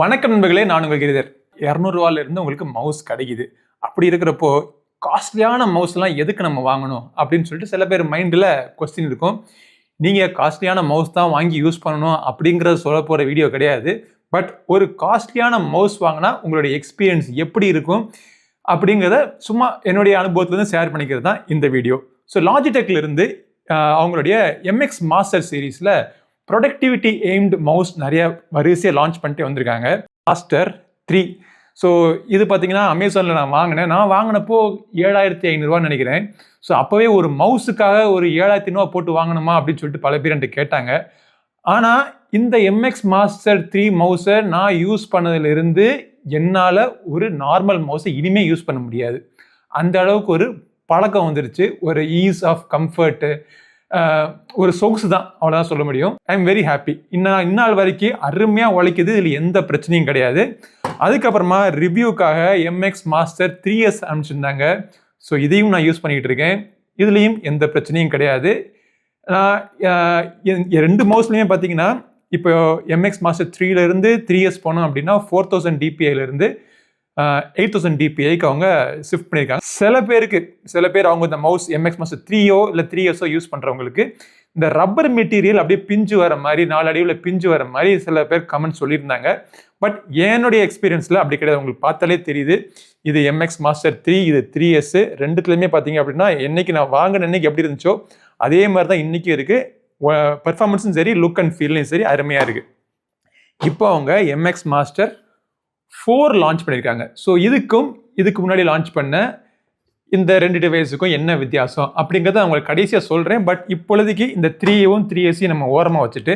வணக்கம் நண்பர்களே நான் உங்கள் கிரிதர் இரநூறுவால இருந்து உங்களுக்கு மவுஸ் கிடைக்குது. அப்படி இருக்கிறப்போ காஸ்ட்லியான மவுஸ்லாம் எதுக்கு நம்ம வாங்கணும்? அப்படின்னு சொல்லிட்டு சில பேர் மைண்டில் கொஸ்டின் இருக்கும். நீங்கள் காஸ்ட்லியான மவுஸ் தான் வாங்கி யூஸ் பண்ணணும் அப்படிங்கிறத சொல்ல போகிற வீடியோ கிடையாது. பட் ஒரு காஸ்ட்லியான மவுஸ் வாங்கினா உங்களுடைய எக்ஸ்பீரியன்ஸ் எப்படி இருக்கும்? அப்படிங்கிறத சும்மா என்னுடைய அனுபவத்துலேருந்து ஷேர் பண்ணிக்கிறது தான் இந்த வீடியோ ஸோ லாஜிடெக்லேருந்து அவங்களுடைய எம்எக்ஸ் மாஸ்டர் சீரீஸில் ப்ரொடக்டிவிட்டி எய்ம்டு மவுஸ் நிறைய வரிசையை லான்ச் பண்ணிட்டு வந்திருக்காங்க. மாஸ்டர் த்ரீ ஸோ இது பார்த்தீங்கன்னா அமேசானில் நான் வாங்கினேன். நான் வாங்கினப்போ ஏழாயிரத்தி ஐநூறுரூவான்னு நினைக்கிறேன். ஸோ அப்போவே ஒரு மவுஸுக்காக ஒரு ஏழாயிரத்தி ஐநூறுவா போட்டு வாங்கணுமா அப்படின்னு சொல்லிட்டு பல பேர் என்கிட்ட கேட்டாங்க. ஆனால் இந்த எம்எக்ஸ் மாஸ்டர் த்ரீ மவுஸை நான் யூஸ் பண்ணதுலேருந்து என்னால் ஒரு நார்மல் மவுஸை இனிமேல் யூஸ் பண்ண முடியாது. அந்த அளவுக்கு ஒரு பழக்கம் வந்துருச்சு. ஒரு ஈஸ் ஆஃப் கம்ஃபர்ட்டு ஒரு சொகுசு தான். அவ்வளோதான் சொல்ல முடியும். ஐ எம் வெரி ஹாப்பி இன்னும் இந்நாள் வரைக்கும் அருமையாக உழைக்குது. இதில் எந்த பிரச்சனையும் கிடையாது. அதுக்கப்புறமா ரிவ்யூக்காக எம்எக்ஸ் மாஸ்டர் த்ரீ எஸ் அனுப்பிச்சிருந்தாங்க. ஸோ இதையும் நான் யூஸ் பண்ணிக்கிட்டு இருக்கேன். இதுலேயும் எந்த பிரச்சனையும் கிடையாது. நான் என்- ரெண்டு மவுஸ்லையுமே பார்த்தீங்கன்னா இப்போ எம்எக்ஸ் மாஸ்டர் த்ரீலேருந்து த்ரீ எஸ் போனோம் அப்படின்னா ஃபோர் தௌசண்ட் டிபிஐலேருந்து எயிட் தௌசண்ட் டிபிஐக்கு அவங்க ஷிஃப்ட் பண்ணியிருக்காங்க. சில பேருக்கு சில பேர் அவங்க இந்த மவுஸ் எம்எக்ஸ் மாஸ்டர் த்ரீயோ இல்லை த்ரீ இயர்ஸோ யூஸ் பண்ணுறவங்களுக்கு இந்த ரப்பர் மெட்டீரியல் அப்படியே பிஞ்சு வர மாதிரி நாலு அடிவில் பிஞ்சு வர மாதிரி சில பேர் கமெண்ட் சொல்லியிருந்தாங்க. பட் என்னுடைய எக்ஸ்பீரியன்ஸில் அப்படி கிடையாது. உங்களுக்கு பார்த்தாலே தெரியுது. இது எம்எக்ஸ் மாஸ்டர் த்ரீ இது த்ரீ எஸ் ரெண்டுத்துலையுமே பார்த்தீங்க அப்படின்னா என்னைக்கு நான் வாங்கின அன்னைக்கு எப்படி இருந்துச்சோ அதே மாதிரி தான் இன்றைக்கும் இருக்குது பர்ஃபார்மன்ஸும் சரி லுக் அண்ட் ஃபீல்லையும் சரி அருமையாக இருக்குது இப்போ அவங்க எம்எக்ஸ் மாஸ்டர் ஃபோர் லான்ச் பண்ணியிருக்காங்க. ஸோ இதுக்கும் இதுக்கு முன்னாடி லான்ச் பண்ண இந்த ரெண்டு டிவைஸுக்கும் என்ன வித்தியாசம் அப்படிங்கிறத அவங்களுக்கு உங்களுக்கு கடைசியாக சொல்கிறேன் பட் இப்பொழுதுக்கு இந்த த்ரீயும் த்ரீ ஏசியும் நம்ம ஓரமாக வச்சுட்டு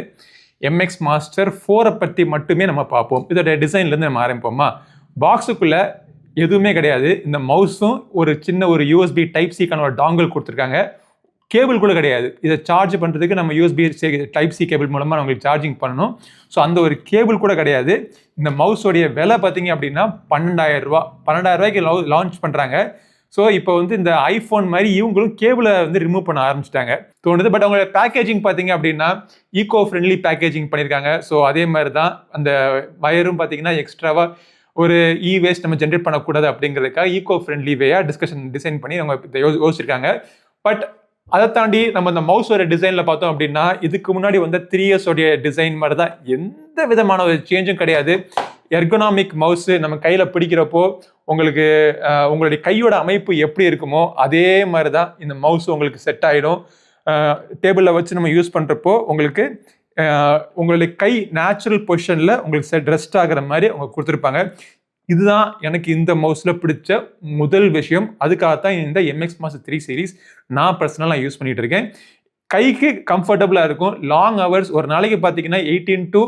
எம்எக்ஸ் மாஸ்டர் ஃபோரை பற்றி மட்டுமே நம்ம பார்ப்போம். இதோட டிசைன்லேருந்து நம்ம ஆரம்பிப்போமா? பாக்ஸுக்குள்ளே எதுவுமே கிடையாது. இந்த மவுஸும் ஒரு சின்ன ஒரு யூஎஸ்பி டைப் சிக்கான ஒரு டாங்கல் கொடுத்துருக்காங்க. கேபிள் கூட கிடையாது. இதை சார்ஜ் பண்ணுறதுக்கு நம்ம யூஎஸ்பி டைப் சி கேபிள் மூலமாக நம்மளுக்கு சார்ஜிங் பண்ணணும். ஸோ அந்த ஒரு கேபிள் கூட கிடையாது. இந்த மவுஸோடைய விலை பார்த்தீங்க அப்படின்னா பன்னெண்டாயிரம் ரூபா. பன்னெண்டாயிரம் ரூபாய்க்கு லான்ச் பண்ணுறாங்க ஸோ இப்போ வந்து இந்த ஐஃபோன் மாதிரி இவங்களும் கேபிளை வந்து ரிமூவ் பண்ண ஆரம்பிச்சிட்டாங்க. தோணுது. பட் அவங்களோட பேக்கேஜிங் பார்த்தீங்க அப்படின்னா ஈகோ ஃப்ரெண்ட்லி பேக்கேஜிங் பண்ணியிருக்காங்க. ஸோ அதே மாதிரி தான் அந்த வயரும் பார்த்தீங்கன்னா எக்ஸ்ட்ராவாக ஒரு இ வேஸ்ட் நம்ம ஜென்ரேட் பண்ணக்கூடாது அப்படிங்கிறதுக்காக ஈகோ ஃப்ரெண்ட்லி வேயாக டிஸ்கஷன் டிசைன் பண்ணி அவங்க யோ- யோசிச்சிருக்காங்க. பட் அதை தாண்டி நம்ம இந்த மவுஸோட டிசைனில் பார்த்தோம் அப்படின்னா இதுக்கு முன்னாடி வந்த த்ரீ இயர்ஸோடைய டிசைன் மாதிரி தான் எந்த விதமான ஒரு சேஞ்சும் கிடையாது. எர்கனாமிக் மவுஸு நம்ம கையில் பிடிக்கிறப்போ உங்களுக்கு உங்களுடைய கையோட அமைப்பு எப்படி இருக்குமோ அதே மாதிரி தான் இந்த மவுஸ் உங்களுக்கு செட் ஆகிடும் டேபிளில் வச்சு நம்ம யூஸ் பண்ணுறப்போ உங்களுக்கு உங்களுடைய கை நேச்சுரல் பொசிஷனில் உங்களுக்கு செட் ரெஸ்ட் ஆகிற மாதிரி அவங்க கொடுத்துருப்பாங்க. இதுதான் எனக்கு இந்த மவுஸில் பிடிச்ச முதல் விஷயம். அதுக்காகத்தான் இந்த எம்எக்ஸ் மாஸ் த்ரீ சீரிஸ் நான் பர்சனலாக யூஸ் பண்ணிகிட்டு இருக்கேன். கைக்கு கம்ஃபர்டபுளாக இருக்கும். லாங் ஹவர்ஸ் ஒரு நாளைக்கு பார்த்தீங்கன்னா எயிட்டீன் டு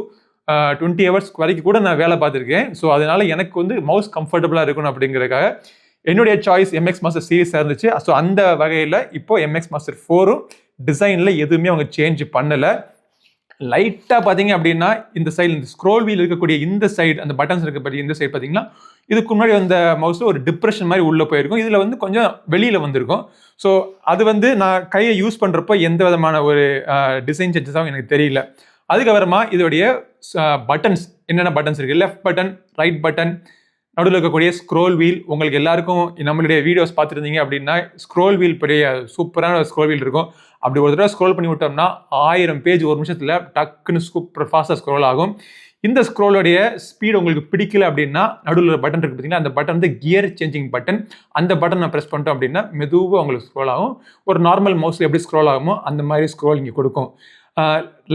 டுவெண்ட்டி ஹவர்ஸ் வரைக்கும் கூட நான் வேலை பார்த்துருக்கேன். ஸோ அதனால எனக்கு வந்து மவுஸ் கம்ஃபர்டபுளாக இருக்கணும் அப்படிங்கிறதுக்காக என்னுடைய சாய்ஸ் எம்எக்ஸ் மாஸ்டர் சீரீஸாக இருந்துச்சு. ஸோ அந்த வகையில் இப்போ எம்எக்ஸ் மாஸ்டர் ஃபோரும் டிசைனில் எதுவுமே அவங்க சேஞ்ச் பண்ணலை. லைட்டாக பார்த்தீங்க அப்படின்னா இந்த சைடு இந்த ஸ்க்ரோல் வீல் இருக்கக்கூடிய இந்த சைடு அந்த பட்டன்ஸ் இருக்கக்கூடிய இந்த சைடு பார்த்தீங்கன்னா இதுக்கு முன்னாடி வந்த மவுஸில் ஒரு டிப்ரெஷன் மாதிரி உள்ளே போயிருக்கும். இதில் வந்து கொஞ்சம் வெளியில் வந்திருக்கும். ஸோ அது வந்து நான் கையை யூஸ் பண்ணுறப்போ எந்த விதமான ஒரு டிசைன் சேஞ்சஸாகவும் எனக்கு தெரியல. அதுக்கப்புறமா இதோடைய பட்டன்ஸ் என்னென்ன பட்டன்ஸ் இருக்குது லெஃப்ட் பட்டன் ரைட் பட்டன் நடுவில் இருக்கக்கூடிய ஸ்க்ரோல் வீல் உங்களுக்கு எல்லாருக்கும் நம்மளுடைய வீடியோஸ் பார்த்துருந்தீங்க அப்படின்னா ஸ்க்ரோல் வீல் பெரிய சூப்பரான ஸ்க்ரோல் வீல் இருக்கும். அப்படி ஒரு தடவை ஸ்க்ரோல் பண்ணி விட்டோம்னா ஆயிரம் பேஜ் ஒரு நிமிஷத்தில் டக்குன்னு சூப்பர் ஃபாஸ்ட்டாக ஸ்க்ரோல் ஆகும். இந்த ஸ்க்ரோலோடைய ஸ்பீடு உங்களுக்கு பிடிக்கல அப்படின்னா நடுவில் பட்டன் இருக்குது பார்த்தீங்கன்னா அந்த பட்டன் வந்து கியர் சேஞ்சிங் பட்டன் அந்த பட்டன் நான் ப்ரெஸ் பண்ணிட்டோம் அப்படின்னா மெதுவாக உங்களுக்கு ஸ்க்ரோல் ஆகும். ஒரு நார்மல் மவுஸில் எப்படி ஸ்க்ரோல் ஆகுமோ அந்த மாதிரி ஸ்க்ரோல் இங்கே கொடுக்கும்.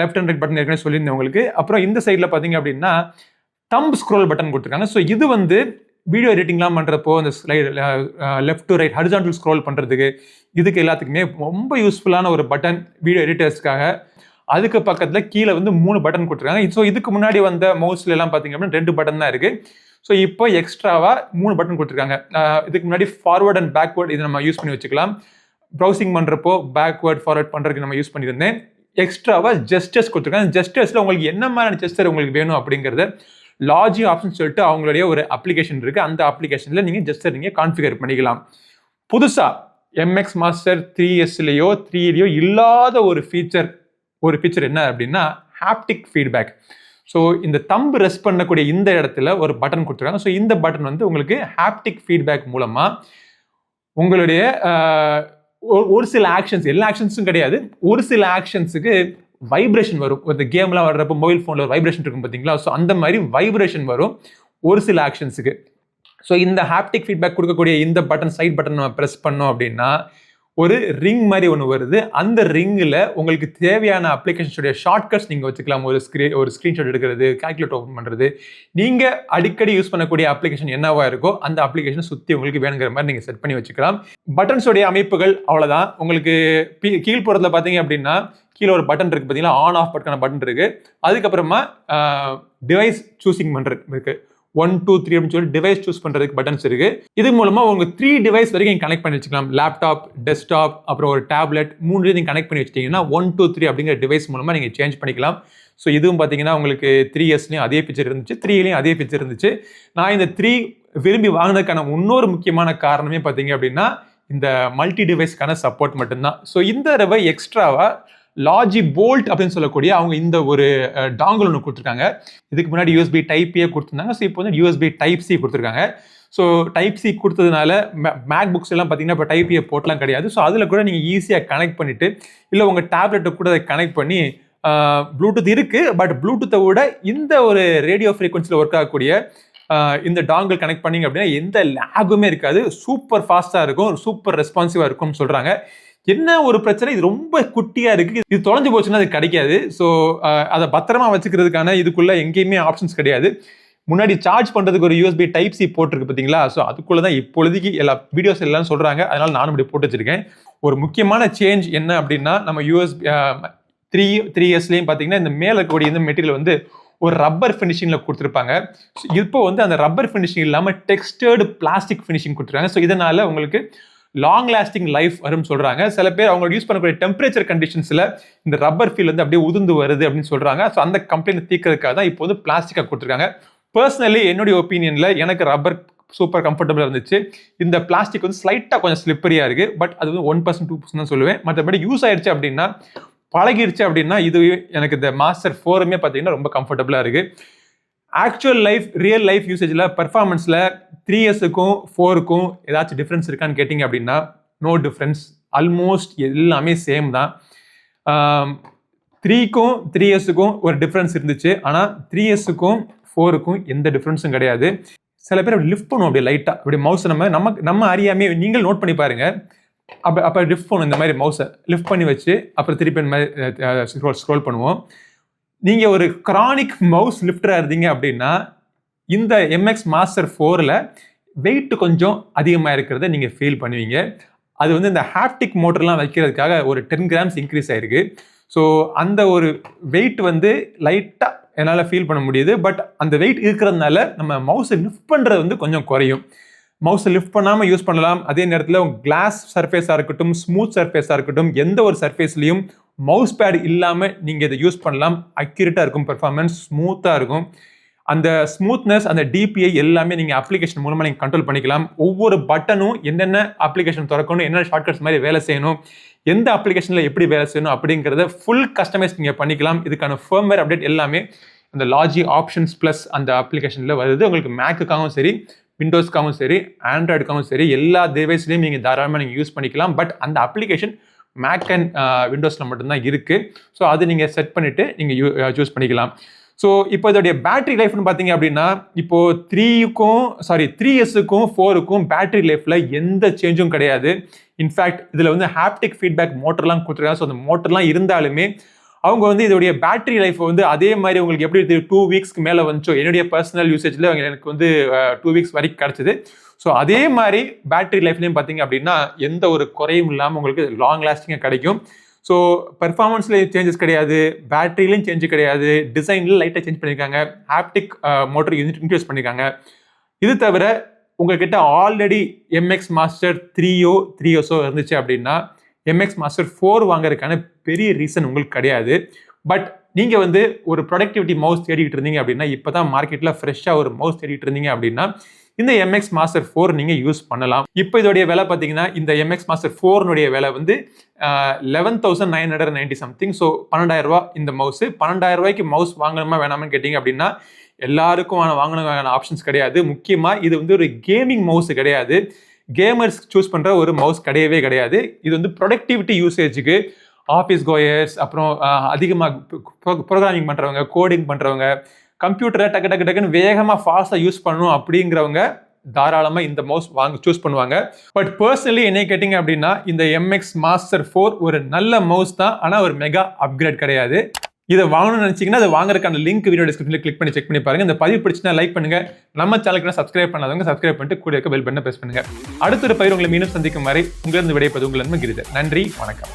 லெஃப்ட் அண்ட் ரைட் பட்டன் ஏற்கனவே சொல்லியிருந்தேன் உங்களுக்கு. அப்புறம் இந்த சைடில் பார்த்தீங்க அப்படின்னா தம்ப் ஸ்க்ரோல் பட்டன் கொடுத்துருக்காங்க. ஸோ இது வந்து வீடியோ எடிட்டிங்லாம் பண்ணுறப்போ அந்த slide left to right horizontal scroll பண்ணுறதுக்கு இதுக்கு எல்லாத்துக்குமே ரொம்ப யூஸ்ஃபுல்லான ஒரு பட்டன் வீடியோ எடிட்டர்ஸ்க்காக அதுக்கு பக்கத்தில் கீழே வந்து மூணு பட்டன் கொடுத்துருக்காங்க. ஸோ இதுக்கு முன்னாடி வந்த மவுஸ்ல எல்லாம் பார்த்தீங்க அப்படின்னா ரெண்டு பட்டன் தான் இருக்குது ஸோ இப்போ எக்ஸ்ட்ராவாக மூணு பட்டன் கொடுத்துருக்காங்க. இதுக்கு முன்னாடி ஃபார்வர்ட் அண்ட் பேக்வேர்ட் இது நம்ம யூஸ் பண்ணி வச்சுக்கலாம். ப்ரௌசிங் பண்ணுறப்போ பேக்வேர்ட் ஃபார்வர்ட் பண்ணுறதுக்கு நம்ம யூஸ் பண்ணியிருந்தேன். எக்ஸ்ட்ராவாக ஜெஸ்டர்ஸ் கொடுத்துருக்காங்க. ஜெஸ்டர்ஸில் உங்களுக்கு என்ன மாதிரியான ஜெஸ்டர் உங்களுக்கு வேணும் அப்படிங்கிறத லாஜி ஆப்ஷன் சொல்லிட்டு அவங்களுடைய ஒரு அப்ளிகேஷன் இருக்குது அந்த அப்ளிகேஷனில் நீங்கள் ஜெஸ்டர் நீங்கள் கான்ஃபிகர் பண்ணிக்கலாம். புதுசாக எம்எக்ஸ் மாஸ்டர் த்ரீ எஸ்லேயோ த்ரீலையோ இல்லாத ஒரு ஃபீச்சர் ஒரு ஃபீச்சர் என்ன அப்படின்னா ஹாப்டிக் ஃபீட்பேக் ஸோ இந்த தம்பு ரெஸ்ட் பண்ணக்கூடிய இந்த இடத்துல ஒரு பட்டன் கொடுத்துருக்காங்க. ஸோ இந்த பட்டன் வந்து உங்களுக்கு ஹாப்டிக் ஃபீட்பேக் மூலமாக உங்களுடைய ஒரு- ஒரு சில ஆக்ஷன்ஸ் எல்லா ஆக்ஷன்ஸும் கிடையாது. ஒரு சில ஆக்ஷன்ஸுக்கு வைப்ரேஷன் வரும். இந்த கேம்லாம் வர்றப்போ மொபைல் ஃபோனில் வைப்ரேஷன் இருக்கும் பார்த்தீங்களா ஸோ அந்த மாதிரி வைப்ரேஷன் வரும் ஒரு சில ஆக்ஷன்ஸுக்கு ஸோ இந்த ஹாப்டிக் ஃபீட்பேக் கொடுக்கக்கூடிய இந்த பட்டன் சைட் பட்டன் நம்ம ப்ரெஸ் பண்ணோம் அப்படின்னா ஒரு ரிங் மாதிரி ஒன்று வருது. அந்த ரிங்கில் உங்களுக்கு தேவையான அப்ளிகேஷன்ஸுடைய ஷார்ட்கட்ஸ் நீங்கள் வச்சுக்கலாம். ஒரு ஸ்க்ரீ ஒரு ஸ்க்ரீன்ஷாட் எடுக்கிறது கால்குலேட் ஓப்பன் பண்ணுறது நீங்கள் அடிக்கடி யூஸ் பண்ணக்கூடிய அப்ளிகேஷன் என்னவாக இருக்கோ அந்த அப்ளிகேஷனை சுற்றி உங்களுக்கு வேணுங்கிற மாதிரி நீங்கள் செட் பண்ணி வச்சுக்கலாம். பட்டன்ஸோடைய அமைப்புகள் அவ்வளோதான் உங்களுக்கு பி- கீழ்ப்புறத்தில் பார்த்தீங்க அப்படின்னா கீழே ஒரு பட்டன் இருக்குது பார்த்தீங்களா ஆன் ஆஃப் பட்டன் பட்டன் இருக்குது அதுக்கப்புறமா டிவைஸ் சூஸிங் பண்ணுறது இருக்குது ஒன் டூ த்ரீ அப்படின்னு சொல்லி டிவைஸ் சூஸ் பண்ணுறதுக்கு பட்டன்ஸ் இருக்கு. இது மூலமாக உங்க த்ரீ டிவைஸ் வரைக்கும் கனெக்ட் பண்ணி வச்சுக்கலாம். லேப்டாப் டெஸ்க்டாப் அப்புறம் ஒரு டேப்லெட் மூணு நீங்கள் கனெக்ட் பண்ணி வச்சிட்டிங்கன்னா ஒன் டூ த்ரீ அப்படிங்கிற டிவைஸ் மூலமாக நீங்கள் சேஞ்ச் பண்ணிக்கலாம். ஸோ இதுவும் பார்த்தீங்கன்னா உங்களுக்கு த்ரீ இயர்ஸ்லையும் அதே பிக்சர் இருந்துச்சு. த்ரீலையும் அதே பிக்சர் இருந்துச்சு. நான் இந்த த்ரீ விரும்பி வாங்கினதுக்கான இன்னொரு முக்கியமான காரணமே பார்த்தீங்க அப்படின்னா இந்த மல்டி டிவைஸ்க்கான சப்போர்ட் மட்டும்தான். ஸோ இந்த தடவை எக்ஸ்ட்ராவாக லாஜி போல்ட் அப்படின்னு சொல்லக்கூடிய அவங்க இந்த ஒரு டாங்கல் ஒன்று கொடுத்துருக்காங்க. இதுக்கு முன்னாடி யூஎஸ்பி டைப் ஏ கொடுத்துருந்தாங்க. ஸோ இப்போ வந்து யூஎஸ்பி டைப் சி கொடுத்துருக்காங்க. ஸோ டைப் சி கொடுத்ததுனால மேக் புக்ஸ் எல்லாம் பார்த்தீங்கன்னா இப்போ டைப் ஏ போர்ட்லாம் கிடையாது. ஸோ அதில் கூட நீங்கள் ஈஸியாக கனெக்ட் பண்ணிவிட்டு இல்லை உங்கள் டேப்லெட்டை கூட அதை கனெக்ட் பண்ணி ப்ளூடூத் இருக்குது பட் ப்ளூடூத்தை விட இந்த ஒரு ரேடியோ ஃப்ரீக்வன்சியில் ஒர்க் ஆகக்கூடிய இந்த டாங்கல் கனெக்ட் பண்ணீங்க அப்படின்னா எந்த லேகுமே இருக்காது. சூப்பர் ஃபாஸ்ட்டாக இருக்கும். சூப்பர் ரெஸ்பான்சிவாக இருக்கும்னு சொல்கிறாங்க என்ன ஒரு பிரச்சனை? இது ரொம்ப குட்டியா இருக்கு. இது தொலைஞ்சு போச்சுன்னா அது கிடைக்காது. ஸோ அதை பத்திரமா வச்சுக்கிறதுக்கான இதுக்குள்ள எங்கேயுமே ஆப்ஷன்ஸ் கிடையாது. முன்னாடி சார்ஜ் பண்றதுக்கு ஒரு யூஎஸ்பி டைப் சி போட்டிருக்கு பார்த்தீங்களா? ஸோ அதுக்குள்ள தான் இப்பொழுதைக்கு எல்லா வீடியோஸ் எல்லாம் சொல்றாங்க. அதனால நானும் இப்படி போட்டு வச்சிருக்கேன். ஒரு முக்கியமான சேஞ்ச் என்ன அப்படின்னா நம்ம யூஎஸ்பி த்ரீ த்ரீ இயர்ஸ்லையும் பார்த்தீங்கன்னா இந்த மேலே இருக்கக்கூடிய இந்த மெட்டீரியல் வந்து ஒரு ரப்பர் ஃபினிஷிங்கில் கொடுத்துருப்பாங்க. இப்போ வந்து அந்த ரப்பர் ஃபினிஷிங் இல்லாமல் டெக்ஸ்டர்டு பிளாஸ்டிக் ஃபினிஷிங் கொடுத்துருக்காங்க. ஸோ இதனால உங்களுக்கு லாங் லாஸ்டிங் லைஃப் வரும்னு சொல்கிறாங்க சில பேர் அவங்க யூஸ் பண்ணக்கூடிய டெம்பரேச்சர் கண்டிஷன்ஸில் இந்த ரப்பர் ஃபீல் வந்து அப்படியே உதிர்ந்து வருது அப்படின்னு சொல்கிறாங்க ஸோ அந்த கம்ப்ளைண்ட் தீர்க்கறதுக்காக தான் இப்போ வந்து பிளாஸ்டிக்காக கொடுத்துருக்காங்க. பர்சனலி என்னுடைய ஒப்பீனியனில் எனக்கு ரப்பர் சூப்பர் கம்ஃபர்டபுளாக இருந்துச்சு. இந்த பிளாஸ்டிக் வந்து ஸ்லைட்டாக கொஞ்சம் ஸ்லிப்பரியாக இருக்குது பட் அது வந்து ஒன் பர்சன்ட் டூ பர்சன்ட் தான் சொல்லுவேன். மற்றபடி யூஸ் ஆயிடுச்சு அப்படின்னா பழகிடுச்சு அப்படின்னா இது எனக்கு இந்த மாஸ்டர் ஃபோருமே பார்த்தீங்கன்னா ரொம்ப கம்ஃபர்டபுளாக இருக்குது ஆக்சுவல் லைஃப் ரியல் லைஃப் யூசேஜில் பர்ஃபார்மன்ஸில் த்ரீ இயர்ஸுக்கும் ஃபோருக்கும் ஏதாச்சும் டிஃப்ரென்ஸ் இருக்கான்னு கேட்டிங்க அப்படின்னா நோ டிஃப்ரென்ஸ் ஆல்மோஸ்ட் எல்லாமே சேம் தான். த்ரீக்கும் த்ரீ இயர்ஸுக்கும் ஒரு டிஃப்ரென்ஸ் இருந்துச்சு. ஆனால் த்ரீ இயர்ஸுக்கும் ஃபோருக்கும் எந்த டிஃப்ரென்ஸும் கிடையாது. சில பேர் அப்படி லிஃப்ட் பண்ணுவோம் அப்படியே லைட்டாக அப்படி மவுஸ் நம்ம நம்ம நம்ம அறியாமே நீங்கள் நோட் பண்ணி பாருங்கள் அப்போ அப்போ லிஃப்ட் பண்ணும் இந்த மாதிரி மவுஸை லிஃப்ட் பண்ணி வச்சு அப்புறம் திருப்பி இந்த மாதிரி ஸ்க்ரோல் ஸ்க்ரோல் பண்ணுவோம். நீங்கள் ஒரு கிரானிக் மவுஸ் லிஃப்டராக இருந்தீங்க அப்படின்னா இந்த எம்எக்ஸ் மாஸ்டர் ஃபோரில் வெயிட் கொஞ்சம் அதிகமாக இருக்கிறத நீங்கள் ஃபீல் பண்ணுவீங்க. அது வந்து இந்த ஹாப்டிக் மோட்டர்லாம் வைக்கிறதுக்காக ஒரு டென் கிராம்ஸ் இன்க்ரீஸ் ஆயிருக்கு. ஸோ அந்த ஒரு வெயிட் வந்து லைட்டாக என்னால் ஃபீல் பண்ண முடியுது. பட் அந்த வெயிட் இருக்கிறதுனால நம்ம மவுஸை லிஃப்ட் பண்ணுறது வந்து கொஞ்சம் குறையும். மவுஸை லிஃப்ட் பண்ணாமல் யூஸ் பண்ணலாம். அதே நேரத்தில் கிளாஸ் சர்ஃபேஸாக இருக்கட்டும் ஸ்மூத் சர்ஃபேஸாக இருக்கட்டும் எந்த ஒரு சர்ஃபேஸ்லையும் மவுஸ் பேட் இல்லாமல் நீங்கள் இதை யூஸ் பண்ணலாம். அக்யூரேட்டாக இருக்கும் பெர்ஃபார்மன்ஸ் ஸ்மூத்தாக இருக்கும். அந்த ஸ்மூத்னஸ் அந்த டிபிஐ எல்லாமே நீங்கள் அப்ளிகேஷன் மூலமாக நீங்கள் கண்ட்ரோல் பண்ணிக்கலாம். ஒவ்வொரு பட்டனும் என்னென்ன அப்ளிகேஷன் திறக்கணும் என்னென்ன ஷார்ட்கட்ஸ் மாதிரி வேலை செய்யணும் எந்த அப்ளிகேஷனில் எப்படி வேலை செய்யணும் அப்படிங்கிறத ஃபுல் கஸ்டமைஸ் நீங்கள் பண்ணிக்கலாம். இதுக்கான ஃபர்ம்வேர் அப்டேட் எல்லாமே அந்த லாஜி ஆப்ஷன்ஸ் ப்ளஸ் அந்த அப்ளிகேஷனில் வருது. உங்களுக்கு மேக்குக்காகவும் சரி விண்டோஸ்க்காகவும் சரி ஆண்ட்ராய்டுக்காகவும் சரி எல்லா டிவைஸ்லையும் நீங்கள் தாராளமாக நீங்கள் யூஸ் பண்ணிக்கலாம். பட் அந்த அப்ளிகேஷன் மேக் அண்ட் விண்டோஸில் மட்டும்தான் இருக்குது ஸோ அது நீங்கள் செட் பண்ணிவிட்டு நீங்கள் யூ uh, சூஸ் பண்ணிக்கலாம். ஸோ இப்போ இதோடைய பேட்டரி லைஃப்னு பார்த்தீங்க அப்படின்னா இப்போது த்ரீக்கும் சாரி த்ரீ எஸ்ஸுக்கும் ஃபோருக்கும் பேட்டரி லைஃப்பில் எந்த சேஞ்சும் கிடையாது. இன்ஃபேக்ட் இதில் வந்து ஹாப்டிக் ஃபீட்பேக் மோட்டர்லாம் கொடுத்துருக்காங்க. ஸோ அந்த மோட்டர்லாம் இருந்தாலுமே அவங்க வந்து இதோடைய பேட்டரி லைஃப் வந்து அதே மாதிரி உங்களுக்கு எப்படி டூ வீக்ஸ்க்கு மேலே வந்துச்சோ? என்னுடைய பர்சனல் யூசேஜில் எனக்கு வந்து டூ வீக்ஸ் வரைக்கும் கிடச்சிது. ஸோ அதே மாதிரி பேட்டரி லைஃப்லையும் பார்த்தீங்க அப்படின்னா எந்த ஒரு குறையும் இல்லாமல் உங்களுக்கு லாங் லாஸ்டிங்காக கிடைக்கும். ஸோ பெர்ஃபார்மன்ஸில் சேஞ்சஸ் கிடையாது. பேட்டரிலையும் சேஞ்ச் கிடையாது. டிசைனில் லைட்டாக சேஞ்ச் பண்ணியிருக்காங்க ஹாப்டிக் மோட்டர் யூனிட் இன்க்ரீஸ் பண்ணியிருக்காங்க இது தவிர உங்ககிட்ட ஆல்ரெடி எம்எக்ஸ் மாஸ்டர் த்ரீயோ த்ரீ இயர்ஸோ இருந்துச்சு அப்படின்னா எம்எக்ஸ் மாஸ்டர் ஃபோர் வாங்குறதுக்கான பெரிய ரீசன் உங்களுக்கு கிடையாது. பட் நீங்கள் வந்து ஒரு ப்ரொடக்டிவிட்டி மவுஸ் தேடிட்டு இருந்தீங்க அப்படின்னா இப்போ தான் மார்க்கெட்டில் ஃப்ரெஷ்ஷாக ஒரு மவுஸ் தேடிட்டு இருந்தீங்க அப்படின்னா இந்த எம்எக்ஸ் மாஸ்டர் ஃபோர் நீங்கள் யூஸ் பண்ணலாம். இப்போ இதோடைய விலை பார்த்தீங்கன்னா இந்த எம்எக்ஸ் மாஸ்டர் ஃபோர்னுடைய விலை வந்து eleven thousand nine hundred ninety something so பன்னெண்டாயிரம் ரூபா இந்த மவுஸு பன்னெண்டாயிரம் ரூபாய்க்கு மவுஸ் வாங்கணுமா வேணாமான்னு கேட்டிங்க அப்படின்னா எல்லாருக்கும் வாங்கணும் ஆப்ஷன்ஸ் கிடையாது. முக்கியமாக இது வந்து ஒரு கேமிங் மவுஸ் கிடையாது. கேமர்ஸ் சூஸ் பண்ணுற ஒரு மவுஸ் கிடையவே கிடையாது. இது வந்து ப்ரொடக்டிவிட்டி யூசேஜுக்கு ஆஃபீஸ் கோயர்ஸ் அப்புறம் அதிகமாக ப்ரோக்ராமிங் பண்ணுறவங்க கோடிங் பண்ணுறவங்க கம்ப்யூட்டரை டக்கு டக்கு டக்குன்னு வேகமாக ஃபாஸ்ட்டாக யூஸ் பண்ணணும் அப்படிங்கிறவங்க தாராளமாக இந்த மவுஸ் வாங்க சூஸ் பண்ணுவாங்க. பட் பர்சனலி என்னை கேட்டிங்க அப்படின்னா இந்த எம்எக்ஸ் மாஸ்டர் ஃபோர் ஒரு நல்ல மவுஸ் தான். ஆனால் ஒரு மெகா அப்கிரேட் கிடையாது. இதை வாங்கணும்னு நினச்சிங்கன்னா அதை வாங்குறதுக்கான லிங்க் வீடியோ டிஸ்கிரிப்ஷனில் கிளிக் பண்ணி செக் பண்ணி பாருங்க. இந்த பதிவு பிடிச்சினா லைக் பண்ணுங்க. நம்ம சேனலுக்கு சப்ஸ்கிரைப் பண்ணாதவங்க சப்ஸ்கிரைப் பண்ணிட்டு கூட இருக்க பெல் பண்ண ப்ரெஸ் பண்ணுங்க. அடுத்த ஒரு பயிர் உங்களை மீண்டும் சந்திக்கும் வரை உங்களிருந்து விடைப்பது உங்கள் நன்மை கிரிதர். நன்றி வணக்கம்.